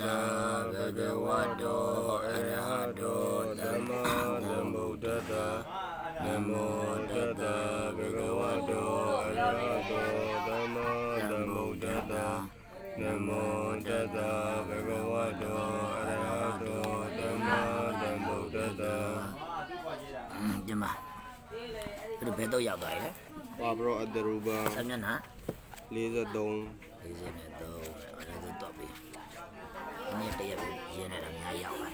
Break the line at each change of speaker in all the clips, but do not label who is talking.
နာဘဂဝတောအရဟတောသမ္မာသမ္ဗုဒ္ဓတ္တနမောတတ္တဘဂဝတောအရဟတောသမ္မာသမ္ဗုဒ္ဓတ္တနမောတတ္တဘဂဝတောအရဟတောသမ္မာသမ္ဗုဒ္ဓတ္တ
ဒီမှာဘယ်ဘယ်တော့ရောက်သွားလဲ
ဝါဘရောအတရူပ
ဆက်မျက်နှာ
43
လေးစနဲ့တော့အဲ့ဒါတော့ပြီ အနည်းတရပဲရင်းနေတာများရောက်ပါ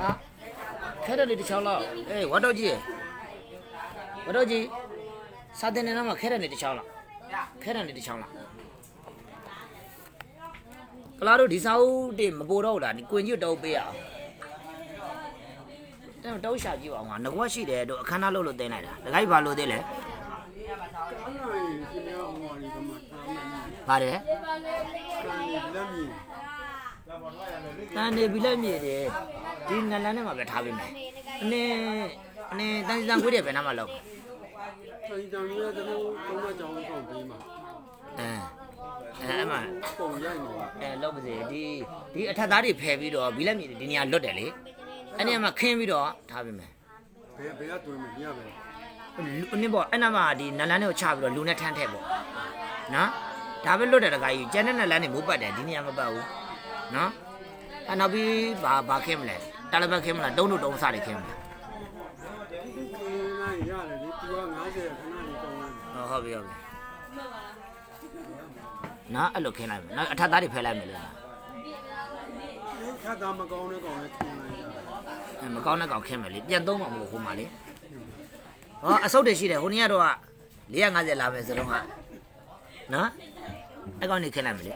ဟာခဲတယ်လေတစ်ချောင်းလောက်အေးဝတ်တော့ကြီးဝတ်တော့ကြီးစာတင်နေနာမှာခဲတယ်လေတစ်ချောင်းလောက်ခဲတယ်လေတစ်ချောင်းလောက်ကလာတို့ဒီစာအုပ်တွေမပိုတော့ဘူးလားဒီကွင်ကြီးတောက်ပေးရအောင် တော့တောက်ရှာကြည့်ပါဦးငါငကွက်ရှိတယ်တို့အခမ်းအနားလုပ်လို့တင်းလိုက်တာတခိုက်ဘာလို့သေးလဲပါတယ်တန်နေပြီလက်မြေတယ်ဒီနလန်းထဲမှာပဲထားပေးမယ်အနေအနေတန်စီတန်ခွေးတွေဘယ်နားမှာလောက်
ဆိုင်တံရတဲ့တော့မကြောင်ဆောင်ပေးမှာ
အဲအဲအမှ
ပုံရိုက်နေတာ
အဲလောက်ပါစေဒီဒီအထက်သားတွေဖယ်ပြီးတော့ဘီလက်မြေတွေဒီနေရာလွတ်တယ်လေ အဲ့နေရာမှာခင်းပြီးတော့ထားပေးမယ်
ဘယ်ဘယ်ကတွင်မရပဲ
လူနည်းပေါ့အဲ့နားမှာဒီနလန်းတွေကိုချပြီးတော့လူနဲ့ထမ်းထည့်ပေါ့နော်ဒါပဲလွတ်တယ်တခါကြီးကျန်တဲ့နလန်းတွေမိုးပတ်တယ်ဒီနေရာမပတ်ဘူးနော်အဲ့နောက်ပြီးဘာဘာခင်းမလဲတာလပတ်ခင်းမလားတုံးတို့တုံးစားတွေခင်းမလား
ဒီနိုင်ရတယ်ဒီသူက90ခဏလေးတောင်းလိုက်
ဟုတ်ပြီဟုတ်ပြီနော်အဲ့လိုခင်းလိုက်မယ်နော်အထက်သားတွေဖယ်လိုက်မယ်လေ
ခတ်တာမကောင်းတဲ့ကောင်လည်းထင်လိုက်ရ
အဲ မကောင်းတဲ့ကောင်ခင်းမယ်လေပြန်သုံးမှာမဟုတ်ဟိုမှာလေဟောအဆုတ်တွေရှိတယ်ဟိုနေ့ကတော့က450လာမယ်စလုံးကနော်အဲ့ကောင်နေခင်းလိုက်မယ်လေ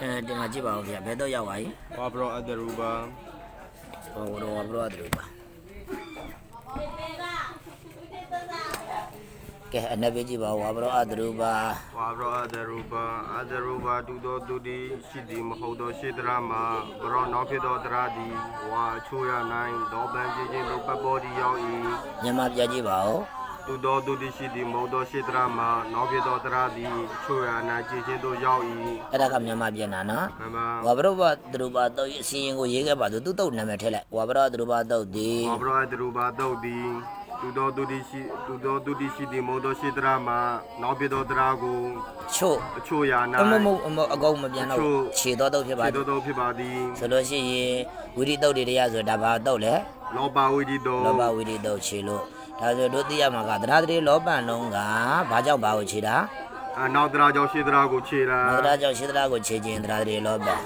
အဲဒီမှာကြည့်ပါဦးဗျာဘယ်တော့ရောက်ပါ ਈ
ဝါဘရောအတရူပ
ဟိုတော့ဘရောတူပါ ကဲအနေပေးကြည့်ပါဦးဘရောအတူပါ
ဝါဘရောအတရူပအတရူပတူတော်သူတိရှိသည်မဟုတ်သောရှေတရမှာဘရောနောက်ဖြစ်သောတရသည်ဝါချိုးရနိုင်ဒေါပန်ကြည်ချင်းတို့ပတ်ပေါ်ဒီရောက်၏
မြန်မာပြကြည့်ပါဦး
တူတော်သူတိရှိသည်မဟုတ်သောရှေတရမှာနောက်ဖြစ်သောတရသည်ချိုးရနိုင်ကြည်ချင်းတို့ရောက်၏
အဲ့ဒါကမြန်မာပြန်တာနော်
မမ
ဝါဘရောဘသူတို့ပါတော့အစီရင်ကိုရေးခဲ့ပါသူသူ့တုတ်နာမည်ထည့်လိုက်ဝါဘရောသူတို့ပါတော့ဒီ
ဝါဘရောအတရူပတုတ် သည်တူတော်သူတိရှိတူတော်သူတိရှိသည်မဟုတ်သောရှေတရမှာနောက်ဖြစ်သောတရကို
ချို့
အချို့ရနိုင်
အမမအမအကောင်မပြန်တော့ဘူးခြေတော့တော့ဖြစ်ပါ
ခြေ
သူ
တော်တော်ဖြစ်ပါသည်
ဆိုလို့ရှိရင်ဝိရိတုတ်တွေတရားဆိုတာဘာတုတ်လဲ
လောဘဝိတိတော
လောဘဝိရိတုတ်ခြေလို့ဒါဆိုတို့သိရမှာကတရားတရေလောပန်လုံးကဘာကြောင့်ဘာကိုခြေတာ
အနောက်တရာကြောင့်ရှေတရာကိုခြေတာ
မတရားကြောင့်ရှင်းတရားကိုခြေခြင်းတရားတရေလောပန်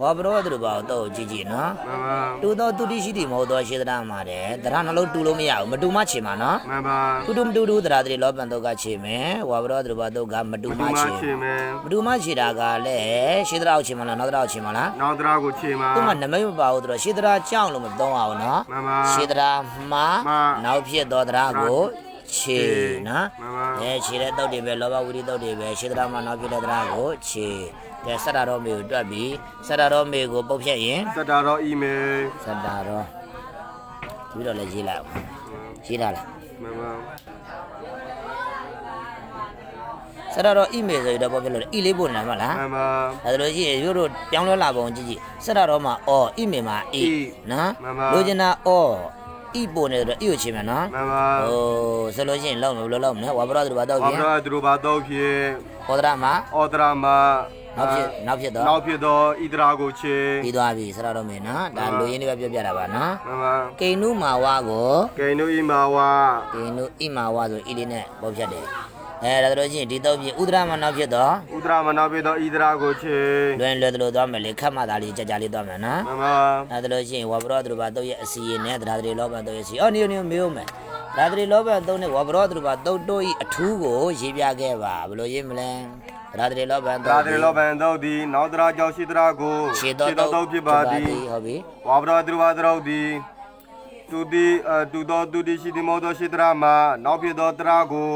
ဝါဘရောသူတို့ဘာတော့ကြည့်ကြည့်နော်
မှန်ပါ
တူတော့တူတိရှိတယ်မဟုတ်တော့ရှင်းတရားမှာတယ်တရားနှလုံးတူလို့မရဘူးမတူမှခြေမှာနော်
မှန်ပါ
တူတူမတူတူတရားတရေလောပန်တော့ကခြေမယ်ဝါဘရောသူတို့ဘာတော့ကမတူ
ဒီ
မှ
မှာ
ခြေ
ခြေမယ်
မတူမှခြေတာကလည်းရှင်းတရားကိုခြေမှာလားနောက်တရားကိုခြေမှာလား
နောက်တရာကိုခြေမှာ
သူ့မှာနမိတ်မပါဘူးသူတို့ရှင်းတရားကြောင့်လို့မသုံးအောင်နော်
မှန်ပါ
ရှေတရာမှာ
မှ
နောက်ဖြစ်သောတရားကို ခြေနော်
မှန်ပါ
အဲခြေတဲ့တုတ်တွေပဲလောဘဝိရိတုတ်တွေပဲရှေတရာမှာနောက်ဖြစ်တဲ့တရားကိုခြေကဲစတ္တရောမေကိုတွက်ပြီးစတ္တရောမေကိုပုတ်ဖြတ်ရင်
စတာတော့အီမေး
စတ္တရောပြီးတော့လည်းရေးလိုက်အောင်ရေးထားလား
မှန်ပါ
စတ္တရောဣမေဆိုရတော့ပုတ်ဖြတ်လို့ဣလေးပို့နေမှာလား
မှန်ပါ
အဲဒါလို့ရှိရင်ရိုးတို့ပြောင်းလဲလာပုံကြည့်ကြည့်စတ္တရောမှာအောဣမေမှာဣနော်လိုချင်တာအော ဣပို့နေတော့ဣကိုခြေမယ်နော်
မှန်ပါ
ဟိုဆိုလို့ရှိရင်လောက်မလို့လောက်မလဲဝါဘရသူဘာတော့
ဝါ
ဖြ
ဘ
င်
ရာသူတို့ဘာတော့ဖြစ်
ဟောဒရမှာ
ဩဒရာမှာ
နောက်ဖြစ်နောက်ဖြစ်တော့
နောက်ဖြစ်သောဣဒရာကိုခြေ
ပြီးသွားပြီဆရာတော်မင်းနော်ဒါလူရင်းလေးပဲပြောပြတာပါနော်
မှန်ပါ
ကိနုမာဝါကို
ကိနုဣမာဝါ
ကိနုဣမာဝါဆိုဤလေးနဲ့ပေါဖြတ်တယ် အဲဒါတို့ချင်းဒီတော့ပြင်ဥဒရမှာနောက်ဖြစ်တော့
ဥဒရာမှာနောက်ဖြစ်သောဣဒရာကိုခြေ
လွင်လွယ်သလိုသွားမယ်လေခတ်မှသာလေးကြကြလေးသွားမယ်နော်
မှန်ပါ
အဲဒါတို့ချင်းဝါဘရောသူဘာတော့ရဲ့အစီရင်နဲ့တရားတိလောဘတော့ရဲ့စီအော်နေနေမေးဦးမယ်တရားတိလောဘတော့နဲ့ဝါဘရောသူဘာတော့တို့ဤအထူးကိုရေးပြခဲ့ပါဘယ်လိုရေးမလဲတရားတိလောဘ
ဒါ
တော့
တေလောဘန်တော့သည်နောက်တရာကြောင့်ရှေတရာကို
ခြေတော့
တော့ဖြစ်ပါသည်
ဟုတ်ပြီ
ဝါဘရာသူဘာတော်သည်သူသည်အတူတော်သူသည်ရှိသည်မောသောရှေတရာမှာနောက်ဖြစ်သောတရာကို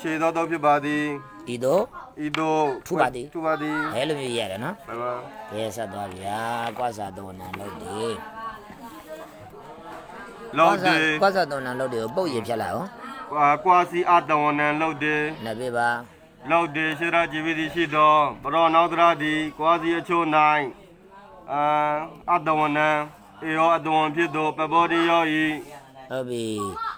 ခြေတော်တော်ဖြစ်ပါသည်
ဒီတော့
ဤသို့
ထူပါသည်
ထူပါသည်
အဲလိုမျိုးရတယ်နော်
မှန်ပါ
ဘယ်ဆက်သွားဗျာကွာစာတော်နံလို့ဒီ
လောက်တေ
ကွာစာတော်နံလို့ဒီကိုပုတ်ရင်ဖြတ်လိုက်အောင်
ကွာကွာစီအတဝနံလောက်တေ
နှစ်ပြပါ
လောက်တေရှိရာជីវិတိရှိသောပရောနောက်တရသည်ကွာစီအချို့၌အာအတဝနံဧရောအတဝံဖြစ်သောပပောတိယောဤ
ဟုတ်ပြီ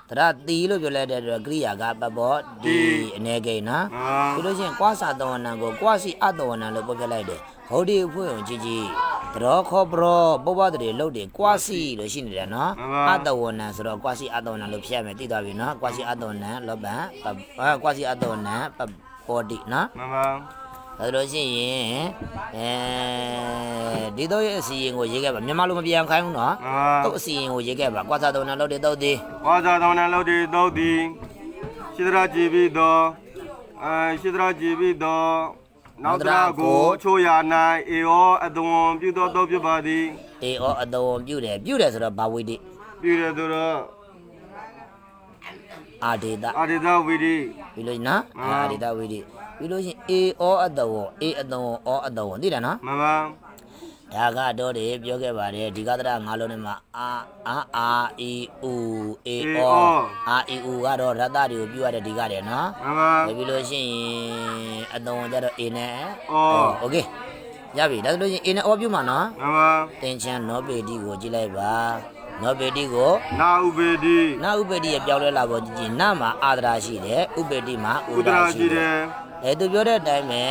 တရတီလို့ပြောလိုက်တဲ့အတွက်ကရိယာကပပောဒီအနေကိန်းနော်
အာ
ပြီးလို့ရှိရင်ကွာစာတော်နံကိုကွာစီအတော်နံလို့ပုတ်ဖြတ်လိုက်တယ်ဟုတ်ဒီအဖွဲ့ဝင်ကြီးကြီးတရောခေါ်ပရောပုပ္ပတရေလုတ်တယ်ကွာစီလို့ရှိနေတယ်နော်အတော်နံဆိုတော့ကွာစီအတော်နံလို့ဖြတ်မယ်သိသွားပြီနော်ကွာစီအတော်နံလောပန်အာကွာစီအတော်နံပပောဒီနော်
မှန်ပါ
ဒါဆိုလို့ရှိရင်အဲဒီတော့ရဲ့အစီရင်ကိုရေးခဲ့ပါမြန်မာလိုမပြန်ခိုင်းဘူးနော်
အာ
တော့အစီရင်ကိုရေးခဲ့ပါကွာသာတော်နာလောက်တဲ့တော့ဒီ
ဝါဇာတော်နဲ့လုပ်ဒီသုတ်ဒီရှိသရာကြည်ပြီးတော့အဲရှိသရာကြည်ပြီးတော့နောက်တရာကိုချိုးရနိုင်အေရောအသွန်ပြုတော်တော့ဖြစ်ပါသည်
တေဩအတော်ဝန်ပြုတယ်ပြုတယ်ဆိုတော့ဘာဝိတိ
ပြုရသူတော့
အာဒေတာ
အာရိတဝိရိ
ဒီလိုနော်အာဒေတာဝိတိ ပြီးလို့ရှိရင်အေဩအတော်အေအတော်ဩအတော်သိတယ်နော်
မှန်ပါ
ဒါကတော့တွေပြောခဲ့ပါတယ်ဒီကသရငါလုံးထဲမှာအာအာအာအီဥအေဩအာအီဥကတော့ရတ္တတွေကိုပြုရတဲ့ဒီကတယ်နော်
မှန်ပါ
ပြီးလို့ရှိရင်အတော်ကြတော့အေနဲ့
ဩ
โอเคရပြီဒါဆိုလို့ရှိရင်အေနဲ့ဩပြုမှာနော်
မှန်ပါ
တင်ချမ်းနောပေတိကိုကြည့်လိုက်ပါနောပေတိကို
နာဥပေတိ
နာဥပေတိရဲ့ပြောင်းလဲလာပေါ်ကြည့်ကြည့်နာမှာအာဒရာရှိတယ်ဥပေတိမှာဥ
ဥဒ
ဒရာ
ရာ
ရှိ
ရှိ
တ
တယ် ယ်
အဲသူပြောတဲ့အတိုင်းပဲ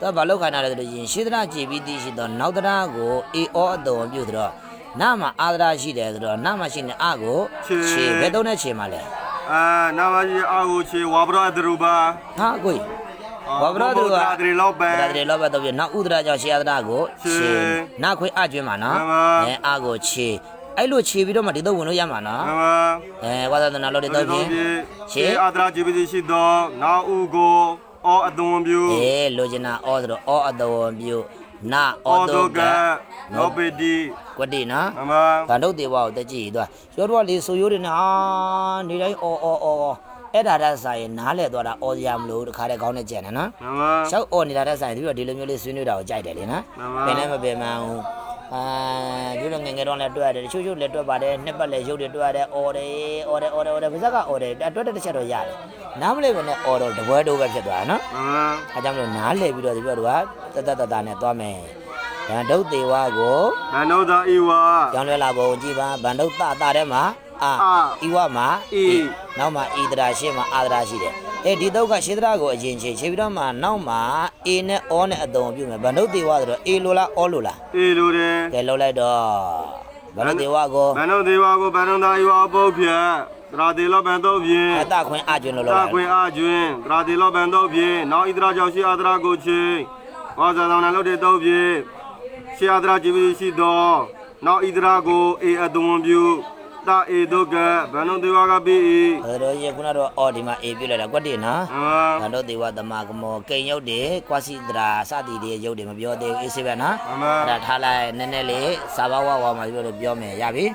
သူကဘာလို့ခိုင်းတာလဲဆိုလို့ရှိရင်ရှေးဒရာကြည်ပြီးသိရှိတော့နောက်ဒရာကိုအေဩအတော်ပြုဆိုတော့နာမှာအာဒရာရှိတယ်ဆိုတော့နာမှာရှိနေအကိုခြေဘယ်သုံးတဲ့ခြေမှာလဲ
အာနာမကြီးအာဟုချေဝါဘရအတရူပါ
ဟာကိုကြီးဘာဘရသူက
အာဒရီလောက်ပန်
ဒါတွေလောဘတော့ပြနောက်ဥဒရာကြောင့်ရှေးအာဒရာကို
ခြေ
ခြေနာခွေအကျွင်းမှာနော်
မှန်ပါ
အဲအကိုခြေအဲ့လိုခြေပြီးတော့မှဒီတော့ဝင်လို့ရမှာနော်
မှန်ပါ
အဲဝါသနာလို့ဒီတော့ပြင်
ရှေအာဒရာជីវិတိရှိသောနာဥကို အောအတဝံပြု
အေးလိုချင်တာအောဆိုတော့အောအတော်ပြုနာအော
အော
တု
တု
က
ကနောပေတိ
ကွတိနော်
မှန်ပါ
ဗန္ဓုတ်တေဝကိုတက်ကြည့်သွားရောတော့လေဆိုရိုးတွေနဲ့အာနေတိုင်းအော်အော်အော်အဲ့ဒါတည်းဆိုင်နားလဲသွားတာအော်ရမလို့တခါတည်းကောင်းနေကြတယ်နော်
မှန်ပါ
ရှောက်အော်နေတာတည်းဆိုင်ပြီးတော့ဒီလိုမျိုးလေးဆွေးနွေးတာကိုကြိုက်တယ်လေနော်
မှန်ပါ
ပင်လည်းမပင်မအောင် အာဒီလိုငယ်ငယ်တော့လည်းတွေ့ရတယ်တချို့ချို့လည်းတွေ့ပါတယ်နှစ်ပတ်လည်းရုပ်တွေတွေ့ရတယ်အော်တယ်အော်တယ်အော်တယ်အော်တယ်ပါဇက်ကအော်တယ်တွေ့တဲ့တစ်ချက်တော့ရတယ်နားမလဲပဲနဲ့အော်တော့တပွဲတော့ပဲဖြစ်သွားတာနော်
မှန်ပါ
အဲကြောင့်မလို့နားလဲပြီးတော့ဒီပြောတော့ကတတတတနဲ့သွားမယ်ဗန္ဓုတ်သေးဝါကို
ဘန္နောသာဤဝါ
ကြောင်းလဲလာပုံကြည့်ပါဗန္ဓုတ်တတထဲမှာအာ
အာ
ဤဝမှာ
ဤ
နောက်မှာဤတရာရှင်းမှာအာတရာရှိတယ် အဲဒီတော့ကရှင်းတရာကိုအရင်ချင်းချိန်ပြီးတော့မှနောက်မှာအေနဲ့အောနဲ့အတုံပြုမယ်ဗန္ဓုတ်သေးဝါဆိုတော့အေလိုလားအောလိုလား
အေလိုတယ်
ကဲလုံးလိုက်တော့ဗန္ဓုတ်သေးဝါကို
ဘန္နောဒေဝါကိုဘန္နောသာဤဝါပုတ်ဖြတ်တရာတေလောဘန်တော့ဖြင့်
အတခွင်းအကျွန်းလို့
သာ
လောက်
ခွင်အားကျွင်းတရာတေလောဘန်တော့ဖြင့်နောက်ဣဒရာကြောင့်ရှိအာဒရာကိုချင်းဝါဇာတော်နဲ့လုတ်တဲ့တော့ဖြင့်ရှိအာဒရာជីវិတိရှိသောနောက်ဣဒရာကိုအေအတဝံပြု တာအေဒုကဘန္နောဒေဝါကပိ၏
အဲတော့ရခုနတော့အော်ဒီမှာအေပြုလိုက်တာကွက်တင်နော်
အာ
ဗန္ဓုတ်သေးဝါတမကမောကိန်ရုပ်တွေကွာစီတရာစသည်တွေရုပ်တွေမပြောသေးဘူးအေးစေးပဲနော်
အမ
အဲ့ဒါထားလိုက်နည်းနည်းလေးစာဘဝဝါမှာပြောလို့ပြောမယ်ရပြီ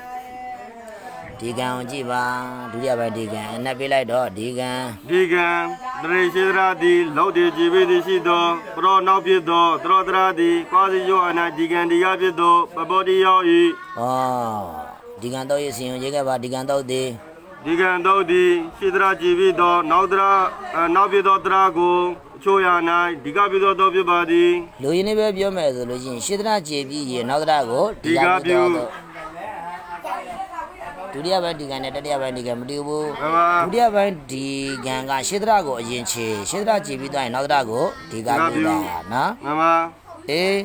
ဒီကံကိုကြည့်ပါဒုတိယပိုင်းဒီကံအနက်ပေးလိုက်တော့ဒီကံ
ဒီကံတရေရှိဒရာသည်လောက်တည်ជីវិတိရှိသောပရောနောက်ဖြစ်သောတရောတရာသည်ကွာစီယောအနာဒီကံဒီယဖြစ်သောပပောတိယောဤ
ဩ ဒီကံတော့ရစီရင်ရေးခဲ့ပါဒီကံတော့ဒီ
ဒီကံတော့သည်ရှိဒရာជីវិသောနောက်တရာအဲနောက်ဖြစ်သောတရာကိုအချို့ရ၌ဒီကဖြစ်သောတော့ဖြစ်ပါသည်
လူရင်းလေးပဲပြောမယ်ဆိုလို့ရှိရင်ရှေတနာကျေပြီးရေနောက်တရကို
ဒီကပြု
ဒုတိယပိုင်းဒီကံနဲ့တတိယပိုင်းဒီကံမတူဘူး
မှန်ပါ
ဒုတိယပိုင်းဒီကံကရှေတရာကိုအရင်ချေရှေတရာကျေပြီးသွားရင်နောက်တရကိုဒီကပြုတာနော်
မှန်ပါ
အေး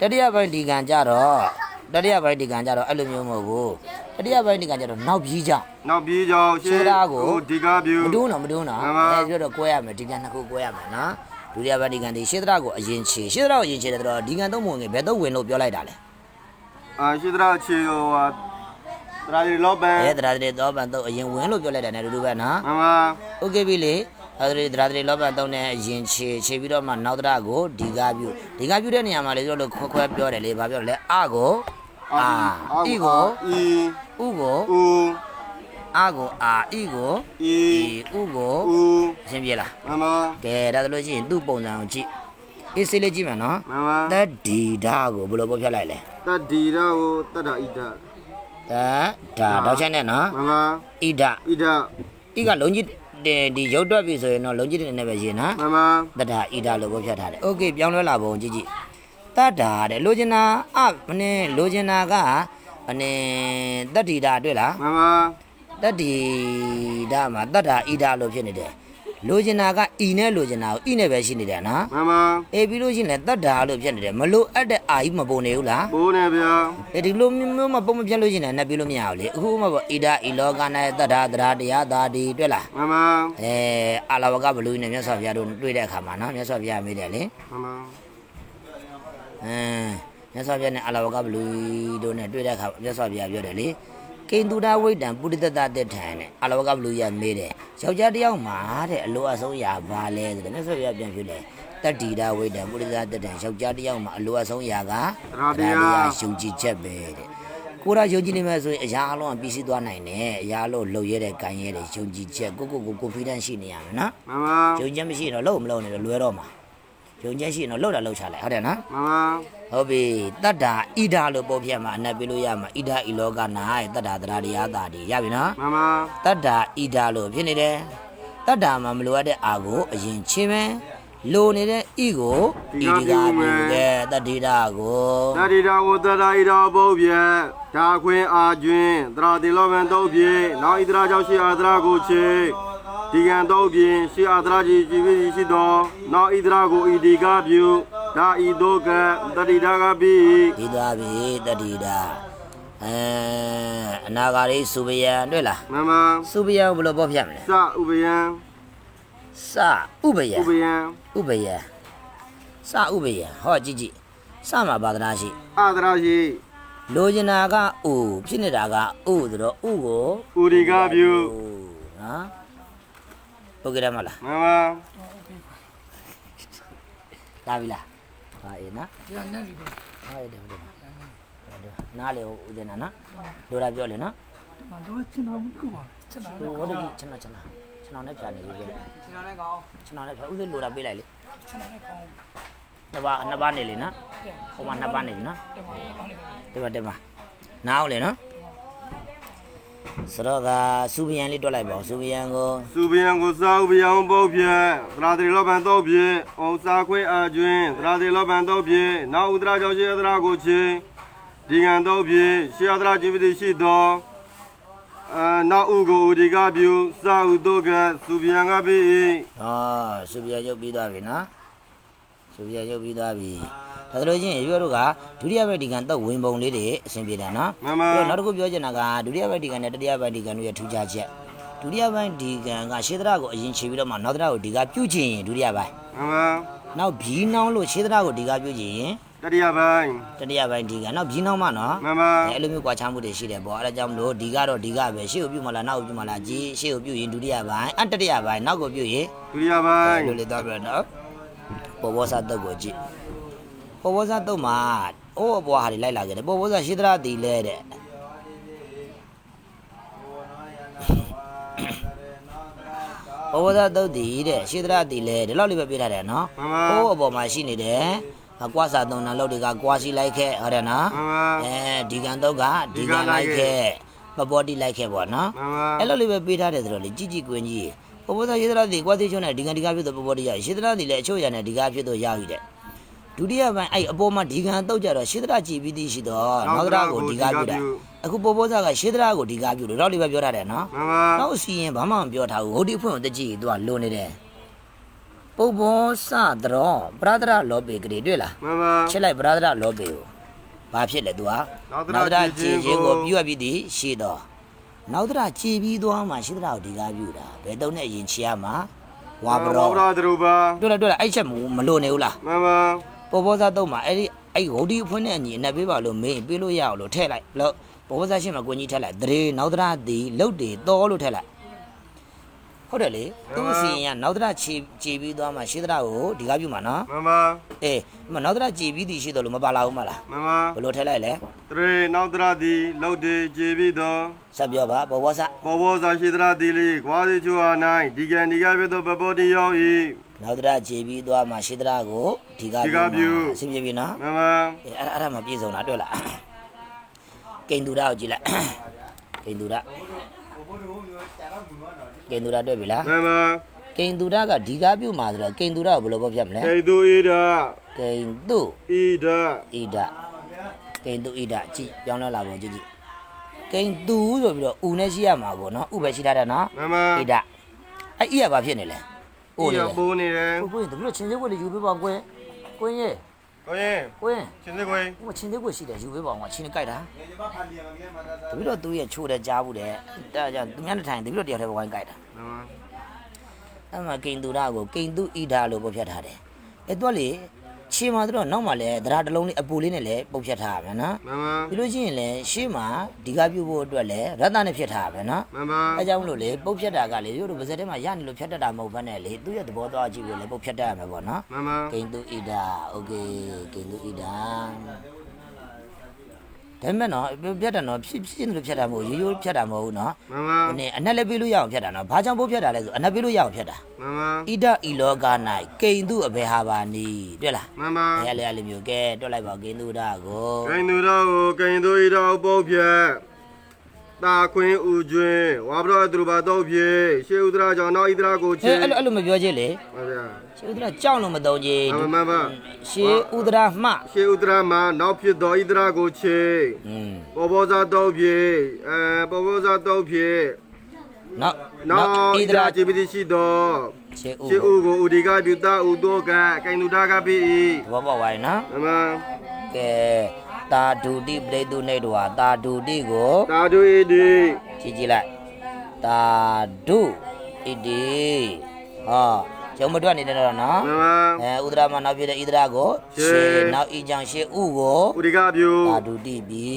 တတိယပိုင်းဒီကံကြတော့တတိယပိုင်းဒီကံကြတော့အဲ့လိုမျိုးမဟုတ်ဘူး တတိယပိုင်းဒီကံကြတော့နောက်ပြီးကြ
နောက်ပြီးကြောင့်
ရှေတရာကို
ဒီကပြု
မတူးတော့မတူးတော့
မှန်ပါ
အဲပြောတော့ကွဲရမယ်ဒီကံနှစ်ခုကွဲရမယ်နော်ဒုတိယပိုင်းဒီကံဒီရှေတရာကိုအရင်ချေရှေတရာကိုအရင်ချေတယ်ဆိုတော့ဒီကံတော့မဝင်ငယ်ဘယ်တော့ဝင်လို့ပြောလိုက်တာလဲ
အာရှိဒရာချေဟိုဟာတရာဒီလောဘန်
အဲတရားတွေတော့ပန်တော့အရင်ဝင်လို့ပြောလိုက်တယ်နဲ့တူတူပဲနော်
မှန်ပါ
โอเคပြီလေအဲဒီတရားတွေလောဘတော့နဲ့အရင်ချေချေပြီးတော့မှနောက်တရားကိုဒီကားပြုဒီကားပြုတဲ့နေရာမှာလေပြောလို့ခွဲခွဲပြောတယ်လေဘာပြောလဲအကိုအာဤကို
ဤ
ဥကို
ဥ
အာကိုအာဤကို
ဤ
ဤဥကို
ဥ
အရှင်းပြေလား
မမ
ကဲဒါဆိုလို့ရှိရင်သူ့ပုံစံကိုကြည့်အေးစေးလေးကြည့်မယ်နော်
မမ
တဒီဒါကိုဘယ်လိုပေါက်ဖြတ်လိုက်လဲ
တတ္တိရကိုတတ္တဣဒ
တဒါတော့ချက်နဲ့နော်
မမ
ဣဒ
ဣဒ
ဤကလုံးကြီးတင်ဒီရုပ်တွက်ပြီဆိုရင်တော့လုံးကြီးတင်နေပဲရှင်နော်
မမ
တဒါဣဒလို့ပေါက်ဖြတ်ထားတယ်โอเคပြောင်းလဲလာပုံကြည့်ကြည့်တဒါတဲ့လိုချင်တာအမနေလိုချင်တာက မနေတတ္တိဒါတွေ့လား
မမ
တတ္တိဒါမှာတတ္တာဣဒလို့ဖြစ်နေတယ်လိုချင်တာကဤနဲ့လိုချင်တာကိုဤနဲ့ပဲရှိနေတယ်နော်
မမ
အေးပြီးလို့ရှိရင်လည်းတတ္တာလို့ဖြစ်နေတယ်မလို့အပ်တဲ့အာကြီးမပုံနေဘူးလား
ဘိုးနေဗျာ
အေးဒီလိုမျိုးမပုံမပြတ်လို့ရှိရင်လည်းနှက်ပြီးလို့မရဘူးလေအခုမှပေါ့ဣဒဤလောကနဲ့တတ္တာတရားတရားသာဒီတွေ့လား
မမ
အဲအာလဝကဘလူးနဲ့မြတ်စွာဘုရားတို့တွေ့တဲ့အခါမှာနော်မြတ်စွာဘုရားမေးတယ်လေ
မမ
အင်း မြတ်စွာဘုရားနဲ့အာလဝကဘလူးတို့နဲ့တွေ့တဲ့အခါမြတ်စွာဘုရားပြောတယ်လေကိန္တုဒဝိတ္တံပုရိသတ္တတက်ထံနဲ့အာလဝကဘလူးရမေးတယ်ယောက်ျားတစ်ယောက်မှာတဲ့အလိုအဆုံးရာဘာလဲဆိုတယ်မြတ်စွာဘုရားပြန်ပြတယ်တတ္တိဒဝိတ္တံပုရိသတ္တတက်ထံယောက်ျားတစ်ယောက်မှာအလိုအဆုံးရာက
ရာတရား
ယုံကြည်ချက်ပဲတဲ့ကိုယ်ကယုံကြည်နေမယ်ဆိုရင်အရာအလုံးကပြီးစီးသွားနိုင်တယ်အရာအလုံးလှုပ်ရဲတဲ့ကံရဲတဲ့ယုံကြည်ချက်ကိုကိုကိုကို confidence ရှိနေရမယ်နော်
မမ
ယုံကြည်မရှိရင်တော့လှုပ်မလှုပ်နေတော့လွဲတော့မှာ ယုံကြည်ရှိရင်တော့လှုပ်တာလှုပ်ချလိုက်ဟုတ်တယ်နော်
မမ
ဟုတ်ပြီတတ္တာဣဒာလို့ပုံပြမှာအနက်ပြလို့ရမှာဣဒာဤလောကနာတတ္တာတရားတရားတာဒီရပြီနော်
မမ
တတ္တာဣဒာလို့ဖြစ်နေတယ်တတ္တာမှာမလိုအပ်တဲ့အာကိုအရင်ချင်းပဲလိုနေတဲ့ဣကိုဣဒီကပြုတဲ့တတ္တိတာကို
တတ္တိရကိုတတ္တဣဒဘုတ်ပြေဒါခွင်အာကျွင်းတရာတိလောဘံတုတ်ပြေနောက်ဣဒရာကြောင့်ရှိအာဒရာကိုချေ ဒီကံတုတ်ပြေရှိအာဒရာကြီးကြည်ပြီးရှိတော်နောက်ဣဒရာကိုဣဒီကပြုဒါဤဒုကတတ္တိတာကပိ
ဒီသွားပြီတတိတာအဲအနာဂါရိစုပယံတွေ့လား
မမ
စုပယံဘယ်လိုပေါ့ဖြတ်မလဲ
စဥပယံ
စဥပယံ
ဥပယံ
ဥပယံစဥပယံဟောကြည့်ကြည့်စမှာပါဒနာရှိ
အာဒရာရှိ
လိုချင်တာကဥဖြစ်နေတာကဥဆိုတော့ဥကို
ဥဒီကပြု
နော် ပုတ်ကြရမလား
မမ
လာပြီလားဟာအေးနော်ဟာအေးတယ်ဟုတ်တယ်နားလေဦးတင်နာနော်လိုတာပြောလေနော်
မတော့ချင်တော့ဘူးကွာချင်တာ
ဟိုဟုတ်တယ်ကျွန်တော်ကျွန်တော်ကျွန်တော်နဲ့ပြန်နေပြီပြော
ချင်တာလည်းကောင်း
ကျွန်တော်လည်းဥစဉ်လိုတာပေးလိုက်လေ
ချင်တာလည်းကောင်း
နှစ်ပါးနှစ်ပါးနေလေနော်ဟိုမှာနှစ်ပါးနေပြီနော်ဒီမှာဒီမှာနားအောင်လေနော် စတော့ကစူပယံလေးတွက်လိုက်ပါဦးစူပယံကို
စုပယံကိုစာဥပယံပုတ်ပြေသရာတိလောဘံတုတ်ပြေအောင်စာခွေအာကျွင်းသရာတိလောဘံတုတ်ပြေနောက်ဥဒရာကြောင့်ရှိအာဒရာကိုချေဒီကံတုတ်ပြေရှိအာဒရာจิตတိရှိတော်အာနောက်ဥကိုဥဒီကပြုစာဥတုကစုပယံကပိ
ဟောစူပယံရုပ်ပြီးသွားပြီနော်စူပယံရုပ်ပြီးသွားပြီ ဒါဆိုလို့ချင်းရွေးတို့ကဒုတိယဘက်ဒီကံတော့ဝင်ပုံလေးတွေအဆင်ပြေတယ်နော်
မမ
ပြီးတော့နောက်တစ်ခုပြောချင်တာကဒုတိယဘက်ဒီကံနဲ့တတိယဘက်ဒီကံတို့ရဲ့ထူးခြားချက်ဒုတိယပိုင်းဒီကံကရှေးသရကိုအရင်ခြေပြီးတော့မှနောက်သရကိုဒီကပြုတ်ချင်ရင်ဒုတိယပိုင်း
မမ
နောက်ဘီးနှောင်းလို့ရှေးသရကိုဒီကပြုတ်ချင်ရင်
တတိယပိုင်း
တတိယပိုင်းဒီကံနောက်ဘီးနှောင်းမှနော်
မမ
အဲအဲ့လိုမျိုးကွာခြားမှုတွေရှိတယ်ပေါ့အဲ့ဒါကြောင့်မလို့ဒီကတော့ဒီကပဲရှေ့ကိုပြုတ်မလားနောက်ကိုပြုတ်မလားကြီးရှေ့ကိုပြုတ်ရင်ဒုတိယပိုင်းအတတိယပိုင်းနောက်ကိုပြုတ်ရင်
ဒုတိယပိုင်း
လိုလေတော့ပြန်နော်ပေါ်ပေါ်စားတော့ကိုကြည့် ပေါ်ပေါ်စားတော့မှာအိုးအပွားဟာတွေလိုက်လာခဲ့တယ်ပေါ်ပေါ်စားရှေးသရတီလဲတဲ့ပေါ်ပေါ်စားတုတ်တီတဲ့ရှေးသရတီလဲဒီလောက်လေးပဲပြထားတယ်နော်
မမ
အိုးအပေါ်မှာရှိနေတယ်အကွာစားသုံးနာလောက်တွေကကွာစီလိုက်ခဲ့ဟုတ်တယ်နော်
မမ
အဲဒီကန်တော့ကဒီကန်လိုက်ခဲ့ပပေါ်တီလိုက်ခဲ့ပေါ့နော်
မမ
အဲ့လိုလေးပဲပေးထားတယ်ဆိုတော့လေကြည်ကြည်ကွင်းကြီးပပေါ်သားရေသရာတီကွာသေးချုံနဲ့ဒီကန်ဒီကဖြစ်တော့ပပေါ်တီရရေသရာတီလည်းအချို့ရနဲ့ဒီကဖြစ်တော့ရပြီတဲ့ ဒုတိယပိုင်းအဲ့အပေါ်မှာဒီကန်တော့ကြတော့ရှေသရာကြည်ပြီးသိရှိတော့နောက်သရာကိုဒီကပြုတာအခုပပေါ်သားကရှေသရာကိုဒီကပြုလို့တော့လေးပဲပြောထားတယ်နော်
မမ
နောက်စီရင်ဘာမှမပြောထားဘူးဟိုဒီဖွင့်ကိုတကြည်သူကလိုနေတယ်ပုပ္ပောစတရောပရဒရလောပေကလေးတွေ့လား
မမ
ချစ်လိုက်ပရဒရလောပေကိုဘာဖြစ်လဲ तू ဟာ
နောက်သရကြည်ခြင်း
ကို
ကို
ပြုတ်ပြီးသည်ရှိတော့နောက်သရကြည်ပြီးသွားမှရှိသရကိုဒီကားပြုတာဘယ်တော့နဲ့အရင်ချီရမှာဝါဘရော
ဝါဘရောဒရူပါ
တွေ့လားတွေ့လားအဲ့ချက်မလို့နေဘူးလား
မမ
ပေါ် ပေါ်စားတော့မှအဲ့ဒီအဲ့ဂုတ်ဒီဖွင့်တဲ့အညီအနက်ပေးပါလို့မေးပေးလို့ရအောင်လို့ထည့်လိုက်လို့ပေါ်ပေါ်စားရှင်းမှာကိုကြီးထည့်လိုက်သရေနောက်သရသည်လုတ်တွေတော်လို့ထည့်လိုက်ဟုတ်တယ်လေသူ့စီရင်ကနောက်တရခြေခြေပြီးသွားမှရှေးတရကိုဒီကားပြုမှာနော်
မှန်ပါ
အေးမနောက်တရခြေပြီးတည်ရှိတယ်လို့မပါလာဘူးမလား
မှန်ပါ
ဘယ်လိုထည့်လိုက်လဲ
တရေနောက်တရသည်လှုပ်တယ်ကြည်ပြီးတော့
ဆက်ပြောပါဘောဘောစ
ဘောဘောသာရှိတရသည်လေးကွာစီချူဟာနိုင်ဒီကံဒီကပြတော့ပပေါ်တီရောက်ဤ
နောက်တရခြေပြီးသွားမှရှေးတရကိုဒီကား
ဒီကားပြု
အဆင်ပြေပြီနော်
မှန်ပါ
အေးအဲ့ဒါအဲ့ဒါမှပြည့်စုံတာတွေ့လားကိန်တူရကိုကြည့်လိုက်ကိန်တူရကိန်တူရတွေ့ပြီလား
မှန်ပါ
ကိန်တူရကဒီကားပြုမှာဆိုတော့ကိန်တူရကိုဘယ်လိုပြောပြမလဲ
ကေသူဤဒ
ကိန်တု
ဤဒ
ဣဒကိန်တုဣဒကြည့်ပြောင်းလဲလာပေါ့ကြည့်ကြည့်ကိန်တူဆိုပြီးတော့ဥနဲ့ရှိရမှာပေါ့နော်ဥပဲရှိထားတယ်နော်
မှန်ပါ
ဣဒအဲ့ဣရဘာဖြစ်နေလဲ
အိုးရပိုးနေတယ်
ကိုကိုတပည့်ချင်းသေးကိုလည်းယူပေးပါကွယ်ကွင်းရဲ့
ကိုရင်
ကွင်း
ချင်းစခွေ
ဟိုချင်းသေးကိုရှိတယ်ယူပေးပါအောင်ချင်းနဲ့ကြိုက်တာတပည့်တော့သူ့ရဲ့ချိုးတဲ့ကြားဘူးတဲ့ဒါကြောင့်သူများနဲ့ထိုင်တပည့်တော့တယောက်တည်းပဲဝိုင်းကြိုက်တာ
မှန်ပါ
အဲ့မှာကိန်တူရကိုကိန်တုဣဒလို့ပုတ်ဖြတ်ထားတယ်အဲ့တော့လေ ခြေမှာတော့နောက်မှာလည်းတရားတစ်လုံးလေးအပူလေးနဲ့လည်းပုတ်ဖြတ်ထားရမယ်နော်
မှန်ပါ
ပြီးလို့ရှိရင်လည်းရှေ့မှာဒီကားပြုတ်ဖို့အတွက်လည်းရတနဲ့ဖြစ်ထားရမယ်နော်
မှန်ပါ
အဲကြောင့်မလို့လေပုတ်ဖြတ်တာကလေတို့တို့ပါဇက်ထဲမှာရနေလို့ဖြတ်တတ်တာမဟုတ်ဘဲနဲ့လေသူ့ရဲ့သဘောသွားကြည့်လို့လေပုတ်ဖြတ်တတ်ရမယ်ပေါ့နော်
မှန်ပါ
ဂိန်တုဣဒာโอเคဂိန်တုဣဒာ ဒါပေမဲ့နော်ဖြတ်တယ်နော်ဖြစ်ဖြစ်နေလို့ဖြတ်တာမဟုတ်ရိုးရိုးဖြတ်တာမဟုတ်ဘူးနော်
မှန်ပါ
ဒီနေ့အနက်လည်းပေးလို့ရအောင်ဖြတ်တာနော်ဘာကြောင့်ပုတ်ဖြတ်တာလဲဆိုအနက်ပေးလို့ရအောင်ဖြတ်တာ
မှန်ပါ
ဣဒဤလောက၌ဂိန်တုအဘေဟာဘာနီတွေ့လား
မှန်ပါ
အဲလေအဲ့လိုမျိုးကဲတွက်လိုက်ပါဂိန်တုဒကို
ကိန်သူတော်ကိုကိန်သူဤတော်ပုတ်ဖြတ် တာခွင်းဥကျွင်းဝါဘရောသူဘာတော့ပြေရှေဥဒရာကြောင့်နောက်ဣဒရာကိုချ
အဲေအဲ့လိုအဲ့လိုမပြောချင်လေ
ဟုတ်ဗျာ
ရှေဥဒရာကြောက်လို့မတုံးကြီး
မှန်ပါမှန်ပါ
ရှေဥဒရာမှ
ရှေဥဒရာမှာနောက်ဖြစ်တော်ဣဒရာကိုချေ
อืม
ပေါ်ပေါ်စားတော့ပြေအဲပေါ်ပေါ်စားတော့ပြေ
နောက်
နောက်ဣ
ဣ
ဒ
ဒ
ရာ
ရာ
ခြေပတိရှိတော်
ရှေဥ
ရှေဥကိုဥဒီကပြုတာဥတော့ကကိန်သူတာကပိဤ
ဘောပေါက်ပါရင်နော်
မှန်ပါ
ကဲ တာဒုတိပရိတုနေတောတာဒုတိကို
တာတို့ဤဒီ
ကြည့်ကြည့်လိုက်တာဒုဣတိဟောကျုံမတွက်နေတယ်တော့နော်
မှန်ပါ
အဲဥဒရာမှာနောက်ပြတဲ့ဣဒရာကို
ရှေ
ရှေနောက်ဣကြောင့်ရှေဥကို
ဥဒီကပြု
တာဒုတိပြီ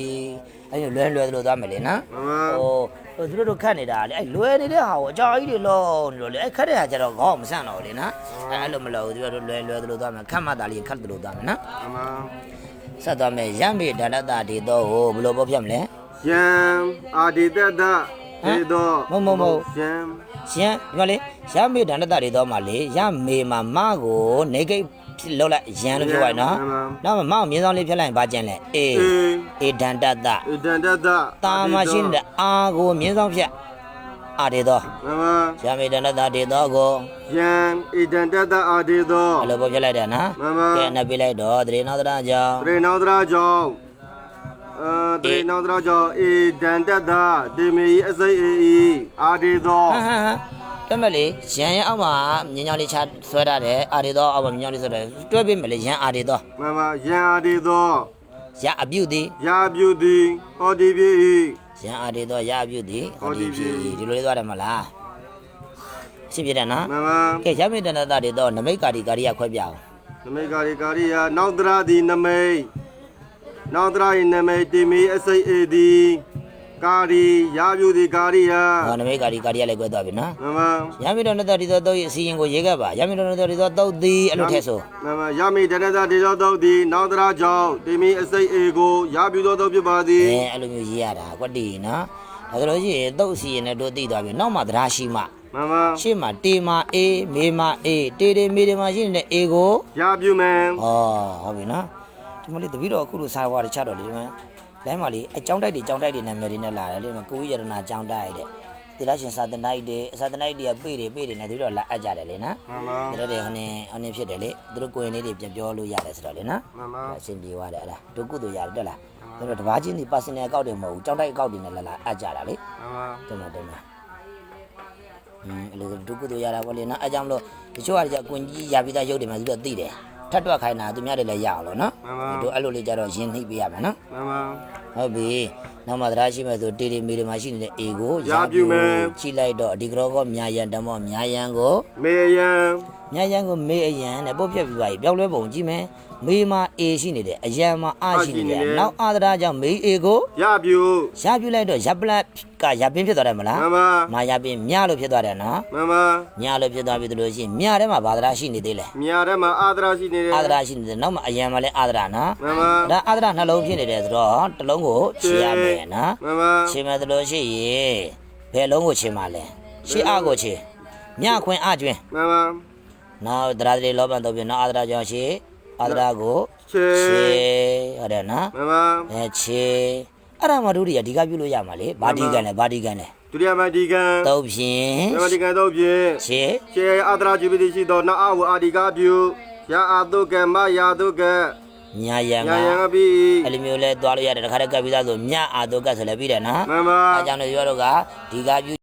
အဲ့လိုလွဲလွဲသလိုသွားမယ်လေနော်
မှန်ပါ
ဟိုဟိုသူတို့တို့ခတ်နေတာလေအဲ့လွယ်နေတဲ့ဟာကိုအကြာကြီးတွေလုံးနေလို့လေအဲ့ခတ်တဲ့ဟာကျတော့ခေါင်းမဆန့်တော့ဘူးလေနော်အဲ့အဲ့လိုမလို့သူတို့လွယ်လွယ်သလိုသွားမယ်ခတ်မှတ်တာလေးခတ်သလိုသွားမယ်နော်
မှန်ပါ
ဆက်သွားမယ်ရမေဒါနတဒေသောကိုဘယ်လိုပေါဖြတ်မလဲ
ယံအာဒီတတဒေသော
မဟုတ်မဟုတ်မဟုတ်
ယံ
ရန်ဒီမှာလေရမေဒါနတဒေသောမှာလေရမေမှာမကိုနေကိတ်လောက်လိုက်ရန်လို့ပြောရနော်နောက်မှာမကိုမြင်းဆောင်လေးဖြတ်လိုက်ရင်ဘာကျန်လဲအေး
အေ
အေဒန္တတ
ဣဒံတတ
တာမရှိတဲ့အာကိုမြင်းဆောင်ဖြတ် အာဒေသော
မှန်ပါ
ရမေဒါနတဒေသောကို
ယံဣဒံတတအာဒေသော
ဘယ်လိုပေါဖြတ်လိုက်တယ်နော်
မှန်ပါ
ကဲနှစ်ပြလိုက်တော့တရေနောက်တရကြောင့်
တရေနောဒရာကြောင့်အာတရေနောဒရာကြောင့်ဣဒံတတဒေမီအစိအေဤအာဒေသော
ဟမ်ဟမ်ဟမ်တမလေးရန်ရဲ့အောက်မှာမြင်းကြောင်လေးချဆွဲထားတယ်အာဒေသောအောက်မှာမြင်းကြောင်လေးဆွဲတယ်တွဲပေးမယ်လေရန်အာဒေသော
မှန်ပါယံအာဒေသော
ရအပြုတ်သည်
ယာပြုသည်ဟောဒီပြေဤ
ရန်အာဒေသောရအပြုတ်သည်
ဟောဒီပြီ
ဒီလိုလေးသွားတယ်မလားရှင်းပြတယ်နော်
မှန်ပါ
ကဲရမေတ္တနာတဒေသောနမိတ်ကာရီကာရီယခွဲပြအောင်
နမိတ်ကာရီကာရီယာနောက်ဒရာသည်နမိတ်နောက်ဒရာ၏နမိတ်ဒေမီအစိအေသည် ကာရီယာပြုသည်ကာရီယာ
ဟောနမိတ်ကာရီကာရီယလည်းခွဲသွားပြီနော်
မှန်ပါ
ရမေတ္တနာတဒေသောတော့အစီရင်ကိုရေးခဲ့ပါရမေတ္တနာတဒေသောတော့သည်အဲ့လိုထည့်ဆို
မှန်ပါယာမိတရတဒေသောတောသည်နောက်ဒရာကြောင့်ဒေမီအစိအေကိုယာပြုသောတောဖြစ်ပါသည်
အဲအဲ့လိုမျိုးရေးရတာကွက်တီနော်ဒါဆိုလို့ရှိရင်တော့အစီရင်နဲ့တို့သိသွားပြီနောက်မှသဒ္ဓါရှိမှ
မှန်ပါ
ရှေ့မှာတေမာအေးမေမာအေးတေတေမေတေမာရှိနေတဲ့အေကို
ယာပြုမယ်
ဩဟုတ်ပြီနော်ဒီမလေးတပီတော့အခုလိုစာဝါတွေချတော့လေဒီမှာ လိုင်းမှာလေအကြောင်းတိုက်တွေကြောင်းတိုက်တွေနာမည်တွေနဲ့လာတယ်လေကိုကြီးရတနာကြောင်းတိုက်တဲ့တိရရှင်စာတနိုက်တွေစာတနိုက်တွေကပေတွေပေတွေနဲ့တပီတော့လာအပ်ကြတယ်လေနော်
မှန်ပါ
ဒါတော့ဟိုနေဟိုနေဖြစ်တယ်လေသူတို့ကိုရင်လေးတွေပြန်ပြောလို့ရတယ်ဆိုတော့လေနော်
မှန်ပါ
အဆင်ပြေသွားတယ်အဲ့ဒါဒုက္ကုတို့ရတယ်တက်လားဒါတော့တဘာချင်းဒီ personal အကောက်တွေမဟုတ်ဘူးကြောင်းတိုက်အကောက်တွေနဲ့လာလာအပ်ကြတာလေ
မှန်ပါ
တင်ပါတင်ပါဟင်းအဲ့လိုဒုက္ခတို့ရတာပေါ့လေနော်အဲကြောင့်မလို့တချို့ကကြအကွန်ကြီးရပြီးသားရုပ်တွေမှသူတို့သိတယ် ထပ်တွက်ခိုင်းတာသူများတွေလည်းရအောင်လို့နော်
မှန်ပါ
တို့အဲ့လိုလေးကြတော့ရင်းနှိပ်ပေးရမယ်နော်
မှန်ပါ
ဟုတ်ပြီနောက်မှတရားရှိမဲ့ဆိုတေတီမီဒီမှာရှိနေတဲ့အေကို
ရပြုမယ်
ကြည့်လိုက်တော့ဒီကရောကမြာယံတမောမြာယံကို
မေယံ
မြာယံကိုမေးအယံနဲ့ပုတ်ပြက်ပြပါပြီပြောင်းလဲပုံကြည့်မယ်မေးမှာအေရှိနေတယ်အယံမှာအရှိနေတယ်နောက်အာသရာကြောင့်မေးအေကို
ရပြု
ရပြုလိုက်တော့ရပ်ပလတ်ကရပ်ပင်းဖြစ်သွားတယ်မလား
မှန်ပါ
မာရပင်းမြလို့ဖြစ်သွားတယ်နော်
မှန်ပါ
မြလို့ဖြစ်သွားပြီလို့ရှိရင်မြထဲမှာဘာသာရှိနေသေးလဲ
မြာထဲမှာအာသရာရှိနေတယ်
အာသရာရှိနေတယ်နောက်မှအယံမှာလည်းအာသရာနော်
မှန်ပါ
ဒါအာသရာနှလုံးဖြစ်နေတယ်ဆိုတော့တစ်လုံးကိုခြေရမယ်နော်
မှန်ပါ
ခြေမယ်လို့ရှိရင်ဘယ်လုံးကိုခြေမှာလဲရှေ့အကိုခြေမြခွင်အကျွင်း
မှန်ပါ
နောက်တရားတိလောဘန်တော့ပြနောက်အာသရာကြောင့်ရှေ့အာသရာကို
ခြေ
ခြေဟုတ်တယ်နော်
မှန်ပါ
အဲခြေအဲ့ဒါမှတို့တွေကဒီကပြုလို့ရမှာလေဘာဒီကန်လဲဘာဒီကန်လဲ
ဒုတိယမဒီကံ
သုံးဖြင့်
ဒုတိယမဒီကံတော့ဖြင့်
ခြေ
ခြေအာသရာจิตတိရှိသောနောက်အဝအာဒီကပြုရာအာတုကမယာတုက
ညာယံ
ညာ
က
ယံအပိ
အဲ့လိုမျိုးလဲသွားလို့ရတယ်တခါတည်းကပ်ပြီးသားဆိုမြအာတုကဆိုလည်းပြီးတယ်နော်
မှန်ပါ
အဲကြောင့်လည်းပြောတော့ကဒီကပြု